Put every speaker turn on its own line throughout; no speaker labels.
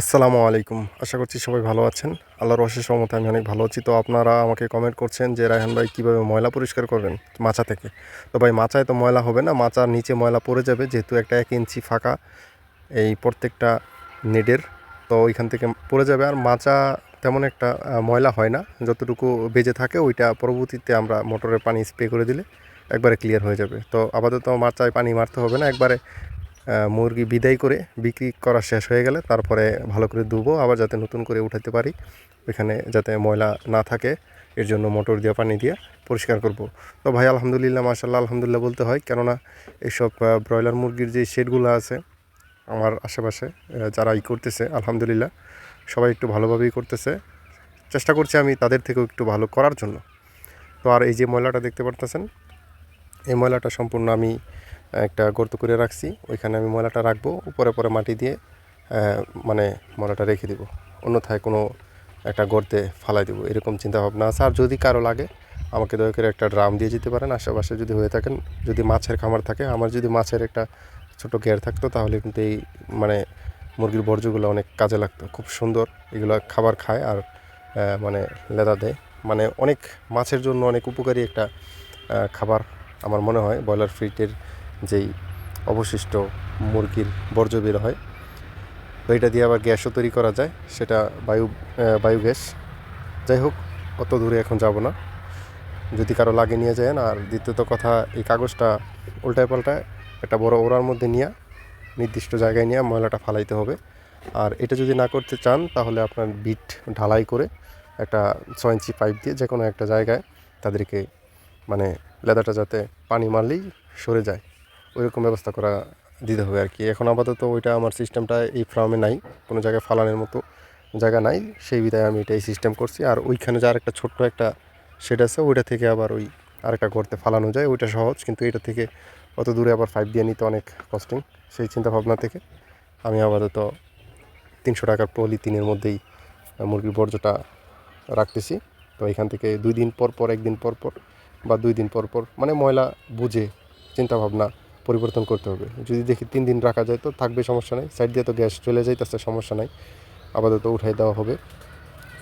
আসসালামু আলাইকুম। আশা করছি সবাই ভালো আছেন। আল্লাহর অশেষ রহমতে আমি অনেক ভালো আছি। তো আপনারা আমাকে কমেন্ট করছেন যে, রায়হান ভাই, কীভাবে ময়লা পরিষ্কার করবেন মাচা থেকে? তো ভাই, মাচায় তো ময়লা হবে না। মাচার নিচে ময়লা পড়ে যাবে, যেহেতু একটা এক ইঞ্চি ফাঁকা এই প্রত্যেকটা নেডের। তো ওইখান থেকে পড়ে যাবে। আর মাচা তেমন একটা ময়লা হয় না। যতটুকু বেজে থাকে, ওইটা পরবর্তীতে আমরা মোটরের পানি স্প্রে করে দিলে একবারে ক্লিয়ার হয়ে যাবে। তো আপাতত মাচায় পানি মারতে হবে না। একবারে মুরগি বিদায় করে বিক্রি করা শেষ হয়ে গেলে তারপরে ভালো করে ধুবো, আবার যাতে নতুন করে উঠাতে পারি। ওইখানে যাতে ময়লা না থাকে, এর জন্য মোটর দিয়ে, পানি দিয়ে পরিষ্কার করব। তো ভাই, আলহামদুলিল্লাহ মাশাল্লাহ আলহামদুলিল্লাহ বলতে হয়। কেননা এইসব ব্রয়লার মুরগির যে শেডগুলো আছে, আমার আশেপাশে যারা ই করতেছে, আলহামদুলিল্লাহ, সবাই একটু ভালোভাবেই করতেছে। চেষ্টা করছি আমি তাদের থেকেও একটু ভালো করার জন্য। তো আর এই যে ময়লাটা দেখতে পারতেছেন এই ময়লাটা সম্পূর্ণ আমি একটা গর্ত করে রাখছি। ওইখানে আমি ময়লাটা রাখব, উপরে পরে মাটি দিয়ে মানে ময়লাটা রেখে দিব। অন্যথায় কোনো একটা গর্তে ফালাই দেবো, এরকম চিন্তা ভাবনা আছে। আর যদি কারও লাগে, আমাকে দয়া করে একটা ড্রাম দিয়ে যেতে পারেন। আশেপাশে যদি হয়ে থাকেন, যদি মাছের খামার থাকে, আমার যদি মাছের একটা ছোট গের থাকতো, তাহলে কিন্তু এই মানে মুরগির বর্জ্যগুলো অনেক কাজে লাগতো। খুব সুন্দর এগুলো খাবার খায় আর মানে লেদা দেয়। মানে অনেক মাছের জন্য অনেক উপকারী একটা খাবার আমার মনে হয় ব্রয়লার ফিটের যেই অবশিষ্ট মুরগির বর্জ্য বের হয় এটা দিয়ে আবার গ্যাসও তৈরি করা যায়, সেটা বায়ু বায়ু গ্যাস যাই হোক, অত দূরে এখন যাব না। যদি কারও লাগে নিয়ে যায় আর দ্বিতীয়ত কথা, এই কাগজটা উল্টায় পাল্টায় একটা বড় ওড়ার মধ্যে নিয়ে, নির্দিষ্ট জায়গায় নিয়ে ময়লাটা ফালাইতে হবে। আর এটা যদি না করতে চান, তাহলে আপনার বিট ঢালাই করে একটা ছয় ইঞ্চি পাইপ দিয়ে যে কোনো একটা জায়গায় তাদেরকে মানে লেদাটা যাতে পানি মারলেই সরে যায়। ওইরকম ব্যবস্থা করা দিতে হবে আর কি এখন আপাতত ওইটা আমার সিস্টেমটা এই ফার্মে নাই, কোনো জায়গায় ফালানোর মতো জায়গা নাই। সেই বিধায় আমি এটা এই সিস্টেম করছি। আর ওইখানে যে আরেকটা ছোট্ট একটা শেড আছে, ওইটা থেকে আবার ওই আরেকটা করতে ফালানো যায়। ওইটা সহজ, কিন্তু এটা থেকে অত দূরে আবার ফাইভ দিয়ে নিতে অনেক কস্টিং সেই চিন্তা ভাবনা থেকে আমি আপাতত তিনশো টাকার পলিথিনের মধ্যেই মুরগির বর্জ্যটা রাখতেছি। তো এখান থেকে দুই দিন পর পর, একদিন পর পর বা দুই দিন পর পর মানে ময়লা বুঝে চিন্তাভাবনা পরিবর্তন করতে হবে। যদি দেখি তিন দিন রাখা যায় তো থাকবে সমস্যা নাই সাইড দিয়ে তো গ্যাস চলে যায় যাইতেছে, সমস্যা নাই। আপাতত উঠাই দেওয়া হবে,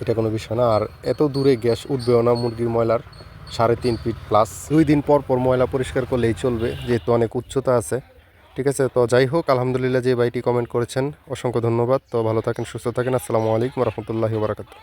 এটা কোনো বিষয় না। আর এত দূরে গ্যাস উঠবেও না মুরগির ময়লার, সাড়ে তিন ফিট প্লাস দুই দিন পর পর ময়লা পরিষ্কার করলেই চলবে, যেহেতু অনেক উচ্চতা আছে। ঠিক আছে, তো যাই হোক, আলহামদুলিল্লাহ যে ভাইটি কমেন্ট করেছেন, অসংখ্য ধন্যবাদ। তো ভালো থাকেন, সুস্থ থাকেন। আসসালামু আলাইকুম রহমতুল্লাহি বারাকাতু